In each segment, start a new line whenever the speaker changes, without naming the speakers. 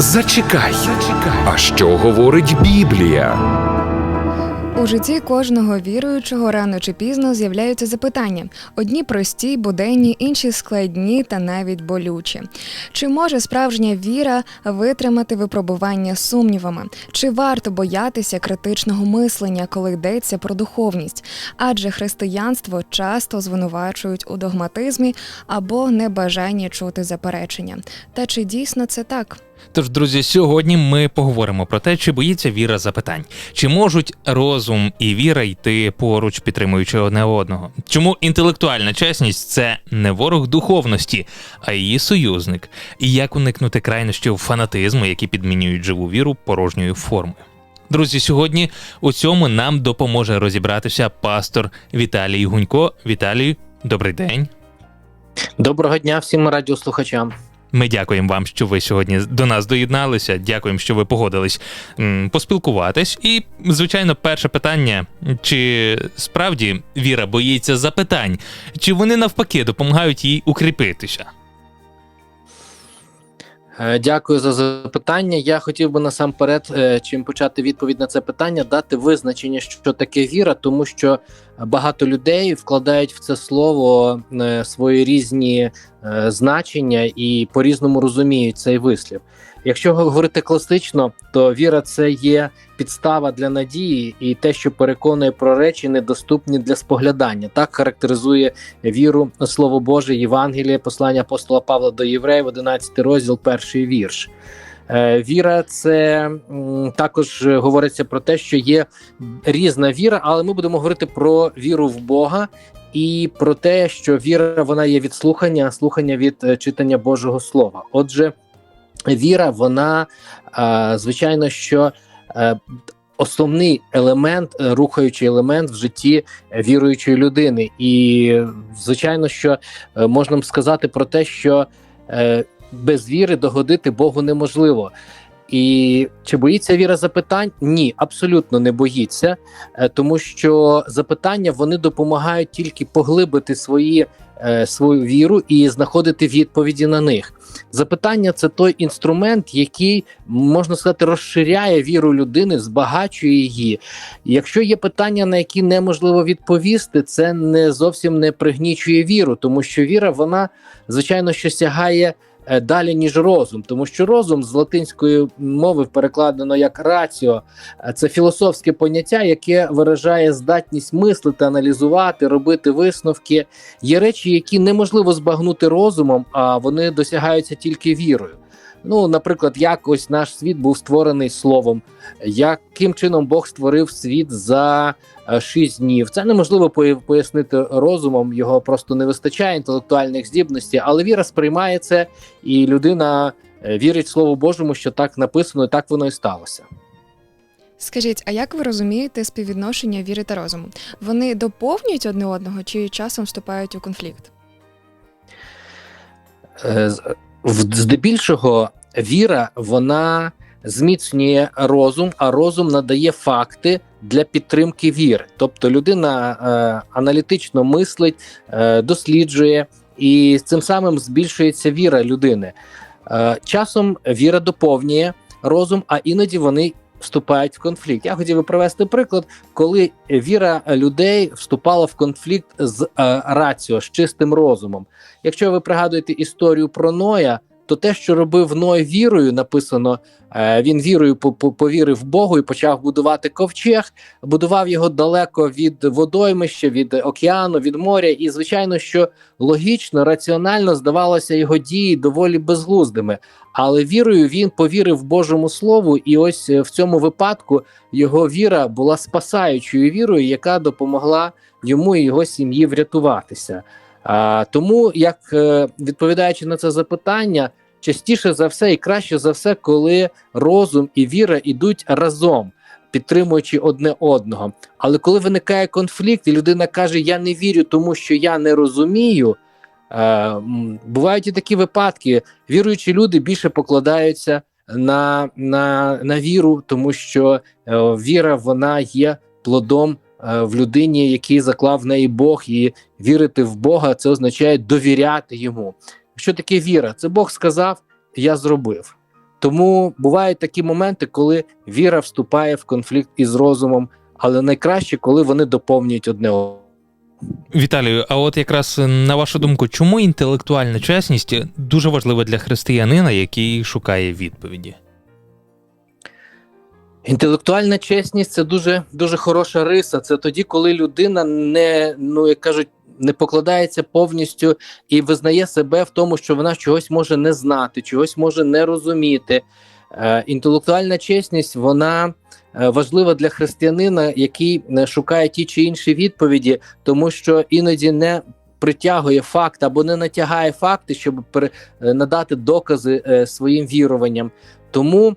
Зачекай. А що говорить Біблія?
У житті кожного віруючого рано чи пізно з'являються запитання: одні прості, буденні, інші складні та навіть болючі. Чи може справжня віра витримати випробування сумнівами? Чи варто боятися критичного мислення, коли йдеться про духовність? Адже християнство часто звинувачують у догматизмі або небажанні чути заперечення. Та чи дійсно це так?
Тож, друзі, сьогодні ми поговоримо про те, чи боїться віра запитань, чи можуть розум і віра йти поруч, підтримуючи одне одного. Чому інтелектуальна чесність це не ворог духовності, а її союзник, і як уникнути крайнощів фанатизму, які підмінюють живу віру порожньою формою. Друзі, сьогодні у цьому нам допоможе розібратися пастор Віталій Гунько. Віталій, добрий день.
Доброго дня всім радіослухачам.
Ми дякуємо вам, що ви сьогодні до нас доєдналися. Дякуємо, що ви погодились поспілкуватись. І, звичайно, перше питання: чи справді віра боїться запитань, чи вони навпаки допомагають їй укріпитися?
Е, Дякую за запитання. Я хотів би насамперед, е, чим почати відповідь на це питання, дати визначення, що таке віра, тому що багато людей вкладають в це слово е, свої різні е, значення і по-різному розуміють цей вислів. Якщо говорити класично, то віра це є підстава для надії і те, що переконує про речі, недоступні для споглядання. Так характеризує віру Слово Боже, Євангеліє, послання апостола Павла до Євреїв, 11 розділ, перший вірш. Е, Віра, це також говориться про те, що є різна віра, але ми будемо говорити про віру в Бога і про те, що віра вона є від слухання, слухання від е, читання Божого Слова. Отже, віра, вона е, звичайно, що основний елемент, рухаючий елемент в житті віруючої людини. І звичайно, що можна сказати про те, що без віри догодити Богу неможливо. І чи боїться віра запитань? Ні, абсолютно не боїться, е, тому що запитання вони допомагають тільки поглибити свої, е, свою віру і знаходити відповіді на них. Запитання це той інструмент, який можна сказати розширяє віру людини, збагачує її. Якщо є питання, на які неможливо відповісти, це не зовсім не пригнічує віру, тому що віра, вона звичайно що сягає далі ніж розум, тому що розум з латинської мови перекладено як раціо, Е, це філософське поняття, яке виражає здатність мислити, аналізувати, робити висновки. Є речі, які неможливо збагнути розумом, а вони досягаються тільки вірою. Ну, наприклад, як ось наш світ був створений словом, яким чином Бог створив світ за е, шість днів. Це неможливо пояснити розумом, його просто не вистачає інтелектуальних здібностей, але віра сприймає це, і людина е, вірить Слову Божому, що так написано, і так воно і сталося.
Скажіть, а як ви розумієте співвідношення віри та розуму? Вони доповнюють одне одного чи часом вступають у конфлікт?
Е, здебільшого віра вона зміцнює розум, а розум надає факти для підтримки віри. Тобто людина е, аналітично мислить, е, досліджує, і цим самим збільшується віра людини. Е, часом віра доповнює розум, а іноді вони вступають в конфлікт. Я хотів би привести приклад, коли віра людей вступала в конфлікт з е, раціо, з чистим розумом. Якщо ви пригадуєте історію про Ноя, то те, що робив Ной вірою, написано, е, він вірою по- по- повірив Богу і почав будувати ковчег, будував його далеко від водоймища, від океану, від моря. І звичайно, що логічно, раціонально здавалося його дії доволі безглуздими. Але вірою він повірив Божому Слову, і ось е, в цьому випадку його віра була спасаючою вірою, яка допомогла йому і його сім'ї врятуватися. А, тому, як е, відповідаючи на це запитання, частіше за все і краще за все, коли розум і віра йдуть разом, підтримуючи одне одного. Але коли виникає конфлікт, і людина каже: Я не вірю, тому що я не розумію. Е, бувають і такі випадки. Віруючі люди більше покладаються на, на, на віру, тому що е, віра вона є плодом е, в людині, який заклав в неї Бог, і вірити в Бога це означає довіряти йому. Що таке віра? Це Бог сказав, я зробив. Тому бувають такі моменти, коли віра вступає в конфлікт із розумом, але найкраще, коли вони доповнюють одне одного.
Віталію, а от якраз на вашу думку, чому інтелектуальна чесність дуже важлива для християнина, який шукає відповіді?
Інтелектуальна чесність це дуже дуже хороша риса. Це тоді, коли людина не ну як кажуть, не покладається повністю і визнає себе в тому, що вона чогось може не знати, чогось може не розуміти. Е, інтелектуальна чесність вона е, важлива для християнина, який е, шукає ті чи інші відповіді, тому що іноді не притягує факт або не натягає факти, щоб надати докази своїм віруванням. Тому,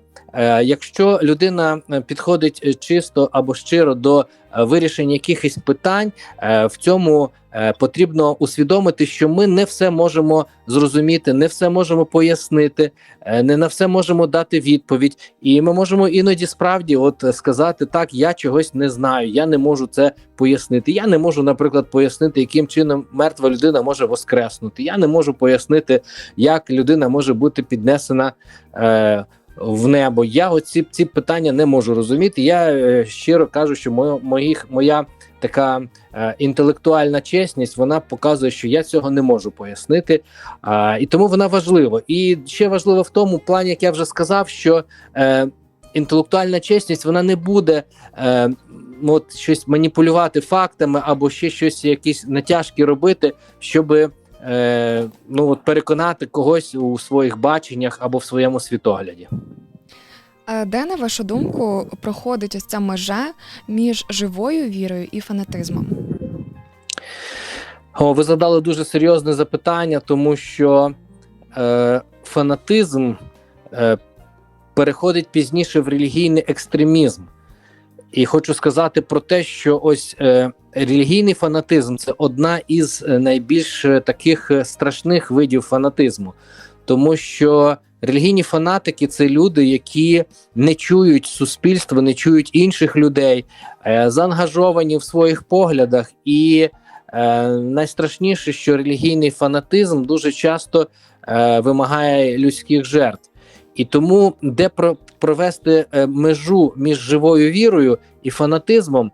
якщо людина е, підходить е, чисто або щиро до е, вирішення якихось питань, е, в цьому е, потрібно усвідомити, що ми не все можемо зрозуміти, не все можемо пояснити, е, не на все можемо дати відповідь, і ми можемо іноді справді от е, сказати так: я чогось не знаю, я не можу це пояснити. Я не можу, наприклад, пояснити, яким чином мертва людина може воскреснути. Я не можу пояснити, як людина може бути піднесена. Е, в небо. Я оці ці питання не можу розуміти. Я е, щиро кажу, що моя, моїх, моя така е, інтелектуальна чесність вона показує, що я цього не можу пояснити. І тому вона важлива. І ще важливо в тому плані, як я вже сказав, що е, інтелектуальна чесність вона не буде. Ну, от щось маніпулювати фактами або ще щось, якісь натяжки робити, щоб е, ну, от переконати когось у своїх баченнях або в своєму світогляді.
Де, на вашу думку, проходить ось ця межа між живою вірою і фанатизмом?
О, ви задали дуже серйозне запитання, тому що е, фанатизм е, переходить пізніше в релігійний екстремізм. І хочу сказати про те, що ось е, релігійний фанатизм це одна із е, найбільш е, таких е, страшних видів фанатизму, тому що релігійні фанатики це люди, які не чують суспільства, не чують інших людей, заангажовані в своїх поглядах і. Найстрашніше, що релігійний фанатизм дуже часто вимагає людських жертв, і тому де про, провести межу між живою вірою і фанатизмом.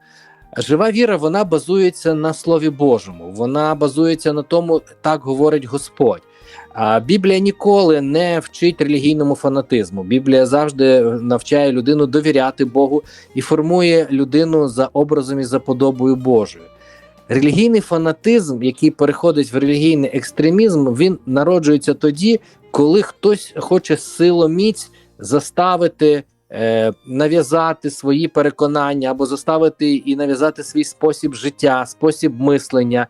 Жива віра вона базується на Слові Божому, вона базується на тому, так говорить Господь. А Біблія ніколи не вчить релігійному фанатизму. Біблія завжди навчає людину довіряти Богу і формує людину за образом і за подобою Божою. Релігійний фанатизм, який переходить в релігійний екстремізм, він народжується тоді, коли хтось хоче силоміць заставити е, нав'язати свої переконання або заставити і нав'язати свій спосіб життя, спосіб мислення.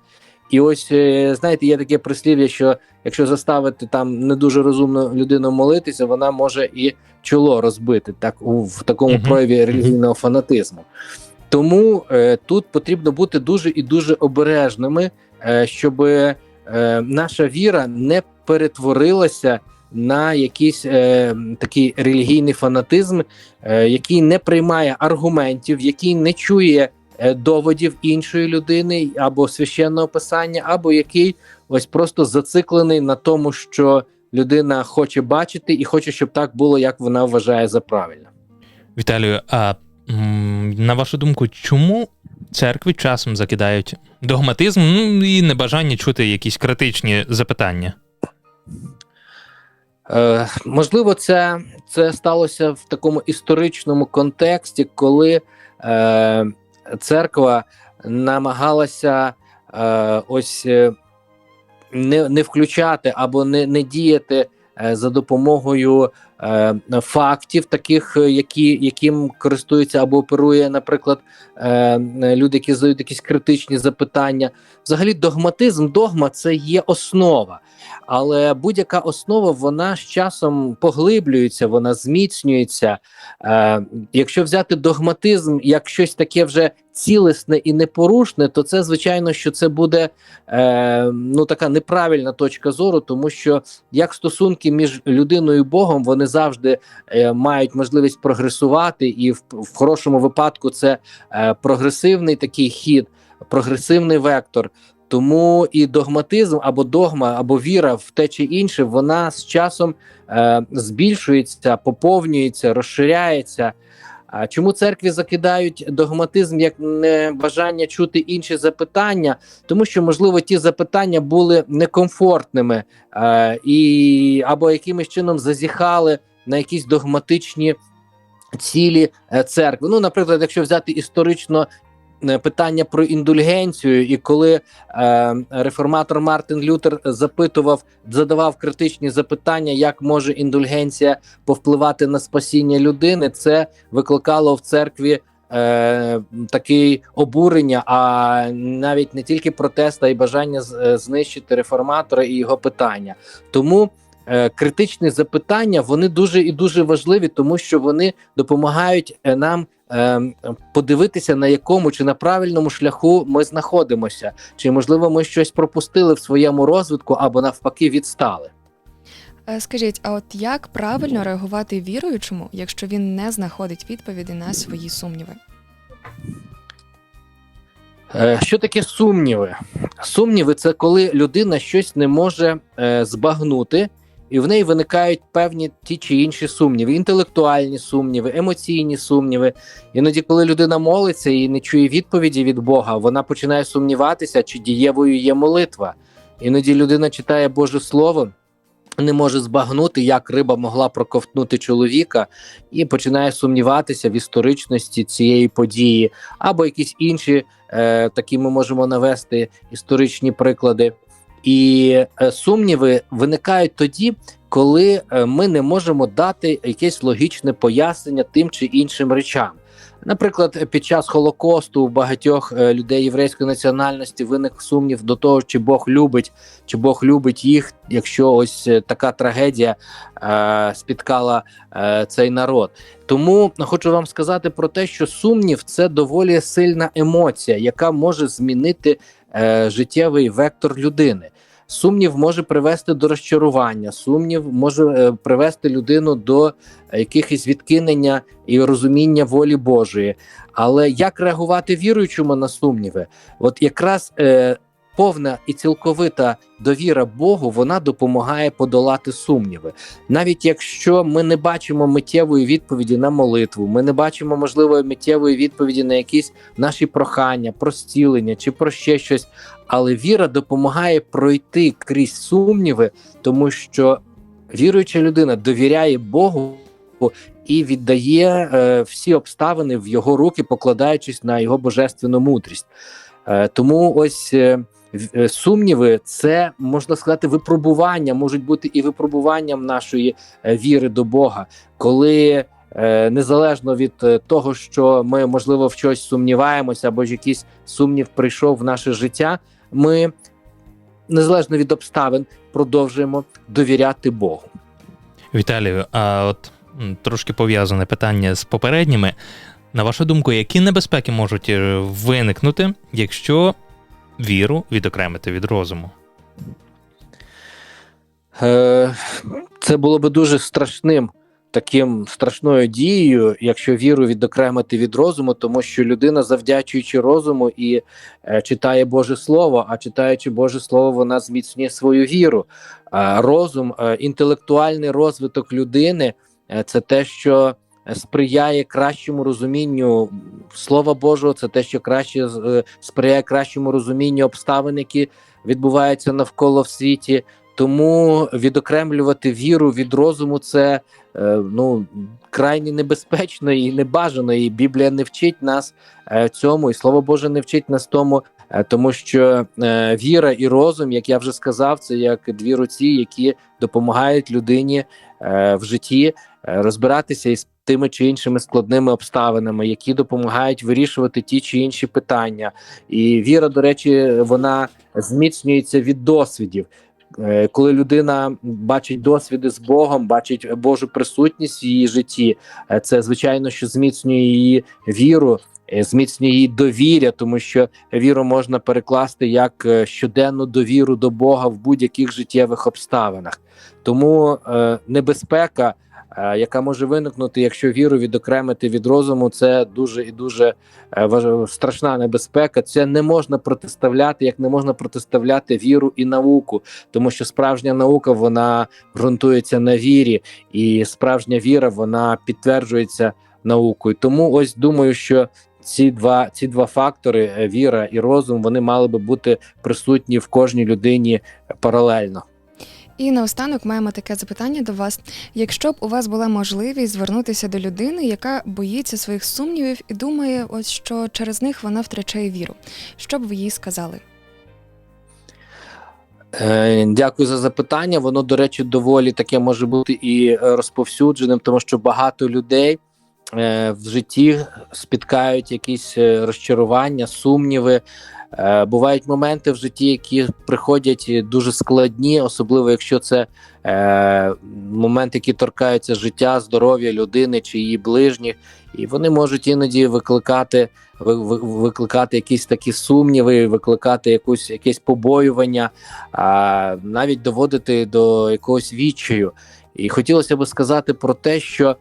І ось е, знаєте, є таке прислів'я, що якщо заставити там не дуже розумну людину молитися, вона може і чоло розбити так у в такому
Мгм.
прояві релігійного фанатизму. Тому е, тут потрібно бути дуже і дуже обережними, е, щоб е, наша віра не перетворилася на якийсь е, такий релігійний фанатизм, е, який не приймає аргументів, який не чує е, доводів іншої людини або священного писання, або який ось просто зациклений на тому, що людина хоче бачити і хоче, щоб так було, як вона вважає за правильне.
Віталію, а на вашу думку, чому церкві часом закидають догматизм ну, і небажання чути якісь критичні запитання?
Е, можливо, це, це сталося в такому історичному контексті, коли е, церква намагалася е, ось е, не, не включати або не, не діяти е, за допомогою фактів, таких, е, які, яким користуються або оперує, наприклад, е, люди, які задають якісь критичні запитання. Взагалі, догматизм, догма це є основа. Але будь-яка основа вона з часом поглиблюється, вона зміцнюється. Е, якщо взяти догматизм як щось таке вже цілісне і непорушне, то це звичайно, що це буде е, ну така неправильна точка зору, тому що як стосунки між людиною і Богом вони завжди е, мають можливість прогресувати, і в, в хорошому випадку це е, прогресивний такий хід, прогресивний вектор. Тому і догматизм або догма, або віра в те чи інше, вона з часом е, збільшується, поповнюється, розширяється. А чому церкві закидають догматизм як не бажання чути інші запитання? Тому що, можливо, ті запитання були некомфортними е, і або якимось чином зазіхали на якісь догматичні цілі е, церкви. Ну, наприклад, якщо взяти історично питання про індульгенцію, і коли е, реформатор Мартин Лютер запитував, задавав критичні запитання, як може індульгенція повпливати на спасіння людини, це викликало в церкві. Е, такий обурення, а навіть не тільки протест, а й бажання е, знищити реформатора і його питання. Тому е, критичні запитання вони дуже і дуже важливі, тому що вони допомагають е, нам е, подивитися, на якому чи на правильному шляху ми знаходимося, чи можливо ми щось пропустили в своєму розвитку або навпаки відстали.
Е, Скажіть, а от як правильно реагувати віруючому, якщо він не знаходить відповіді на свої сумніви?
Е, Що таке сумніви? Сумніви це коли людина щось не може е, збагнути, і в неї виникають певні ті чи інші сумніви, інтелектуальні сумніви, емоційні сумніви. Іноді, коли людина молиться і не чує відповіді від Бога, вона починає сумніватися, чи дієвою є молитва. Іноді людина читає Боже Слово. Не може збагнути, як риба могла проковтнути чоловіка, і починає сумніватися в історичності цієї події, або якісь інші е, такі ми можемо навести історичні приклади. І е, сумніви виникають тоді, коли е, ми не можемо дати якесь логічне пояснення тим чи іншим речам. Наприклад, під час Холокосту у багатьох е, людей єврейської національності виник сумнів до того, чи Бог любить, чи Бог любить їх, якщо ось е, така трагедія е, спіткала е, цей народ. Тому хочу вам сказати про те, що сумнів це доволі сильна емоція, яка може змінити е, життєвий вектор людини. Сумнів може привести до розчарування, сумнів може е, привести людину до якихось відкинення і розуміння волі Божої. Але як реагувати віруючому на сумніви? От якраз е, повна і цілковита довіра Богу вона допомагає подолати сумніви. Навіть якщо ми не бачимо миттєвої відповіді на молитву, ми не бачимо можливої миттєвої відповіді на якісь наші прохання, про зцілення чи про ще щось. Але віра допомагає пройти крізь сумніви, тому що віруюча людина довіряє Богу і віддає е, всі обставини в його руки, покладаючись на його божественну мудрість. Е, тому ось е, сумніви це можна сказати випробування, можуть бути і випробуванням нашої е, віри до Бога, коли е, незалежно від е, того, що ми можливо в щось сумніваємося, або ж якийсь сумнів прийшов в наше життя, ми незалежно від обставин продовжуємо довіряти Богу.
Віталію, а от трошки пов'язане питання з попередніми. На вашу думку, які небезпеки можуть е, виникнути, якщо віру відокремити від розуму?
Е, Це було би дуже страшним таким страшною дією, якщо віру відокремити від розуму, тому що людина, завдячуючи розуму і е, читає Боже Слово, а читаючи Боже Слово, вона зміцнює свою віру. Е, розум, інтелектуальний розвиток людини це те, що сприяє кращому розумінню Слова Божого, це те, що краще е, сприяє кращому розумінню обставин, які відбуваються навколо в світі. Тому відокремлювати віру від розуму це е, ну крайне небезпечно і небажано. І Біблія не вчить нас е, цьому, і Слово Боже не вчить нас тому, е, тому що е, віра і розум, як я вже сказав, це як дві руці, які допомагають людині е, в житті е, розбиратися із тими чи іншими складними обставинами, які допомагають вирішувати ті чи інші питання. І віра, до речі, вона зміцнюється від досвідів. Е, Коли людина бачить досвіди з Богом, бачить Божу присутність в її житті, е, це звичайно, що зміцнює її віру, е, зміцнює її довір'я, тому що віру можна перекласти як щоденну довіру до Бога в будь-яких життєвих обставинах. Тому небезпека яка може виникнути, якщо віру відокремити від розуму, це дуже і дуже е, страшна небезпека. Це не можна протиставляти, як не можна протиставляти віру і науку, тому що справжня наука вона ґрунтується на вірі, і справжня віра вона підтверджується наукою. Тому ось думаю, що ці два ці два фактори е, віра і розум вони мали би бути присутні в кожній людині паралельно.
І наостанок маємо таке запитання до вас: якщо б у вас була можливість звернутися до людини, яка боїться своїх сумнівів і думає, ось що через них вона втрачає віру, що б ви їй сказали?
Е, Дякую за запитання. Воно, до речі, доволі таке може бути і е, розповсюдженим, тому що багато людей в житті спіткають якісь е, розчарування, сумніви. Е, Бувають моменти в житті, які приходять е, дуже складні, особливо якщо це е, моменти, які торкаються життя, здоров'я людини чи її ближніх, і вони можуть іноді викликати ви- ви- викликати якісь такі сумніви, викликати якусь якесь побоювання, а навіть доводити до якогось відчаю. І хотілося б сказати про те, що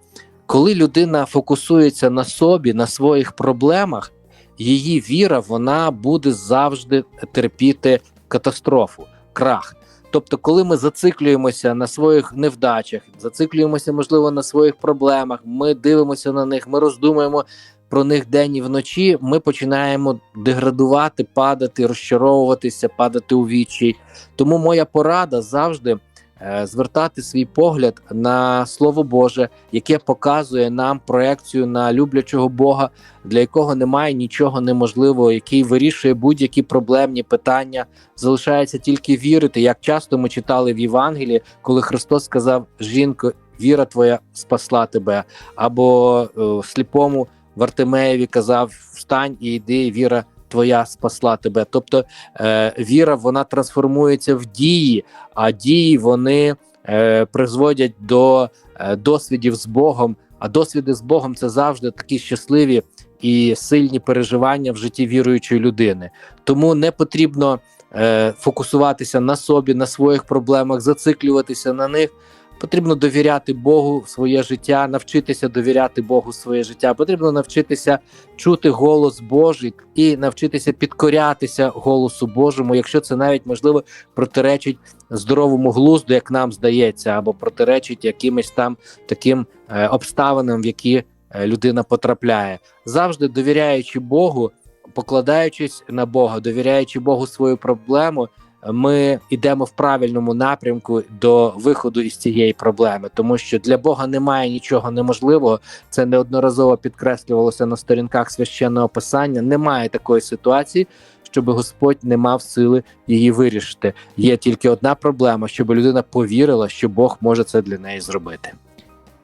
коли людина фокусується на собі, на своїх проблемах, її віра вона буде завжди терпіти катастрофу, крах. Тобто, коли ми зациклюємося на своїх невдачах, зациклюємося, можливо, на своїх проблемах, ми дивимося на них, ми роздумуємо про них день і вночі, ми починаємо деградувати, падати, розчаровуватися, падати у відчай. Тому моя порада завжди звертати свій погляд на Слово Боже, яке показує нам проекцію на люблячого Бога, для якого немає нічого неможливого, який вирішує будь-які проблемні питання. Залишається тільки вірити. Як часто ми читали в Євангелії, коли Христос сказав: Жінко, віра твоя спасла тебе, або е, сліпому Вартимеєві казав: Встань і йди, віра твоя спасла тебе. Тобто е, віра вона трансформується в дії, а дії вони е, призводять до е, досвідів з Богом. А досвіди з Богом це завжди такі щасливі і сильні переживання в житті віруючої людини. Тому не потрібно е, фокусуватися на собі, на своїх проблемах, зациклюватися на них. Потрібно довіряти Богу своє життя, навчитися довіряти Богу своє життя. Потрібно навчитися чути голос Божий і навчитися підкорятися голосу Божому, якщо це навіть можливо протиречить здоровому глузду, як нам здається, або протиречить якимось там таким е, обставинам, в які е, людина потрапляє, завжди довіряючи Богу, покладаючись на Бога, довіряючи Богу свою проблему. Ми йдемо в правильному напрямку до виходу із цієї проблеми, тому що для Бога немає нічого неможливого. Це неодноразово підкреслювалося на сторінках священного писання. Немає такої ситуації, щоб Господь не мав сили її вирішити. Є тільки одна проблема, щоб людина повірила, що Бог може це для неї зробити.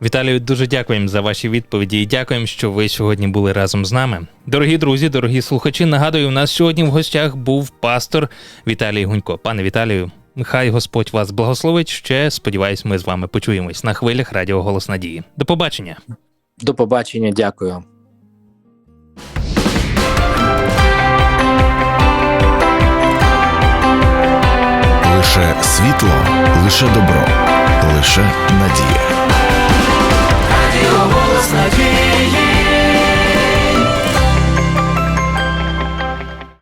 Віталію, дуже дякуємо за ваші відповіді і дякуємо, що ви сьогодні були разом з нами. Дорогі друзі, дорогі слухачі. Нагадую, у нас сьогодні в гостях був пастор Віталій Гунько. Пане Віталію, нехай Господь вас благословить. Ще сподіваюсь, ми з вами почуємось на хвилях Радіо Голос Надії. До побачення.
До побачення, дякую.
Лише світло, лише добро, лише надія
його голос надії.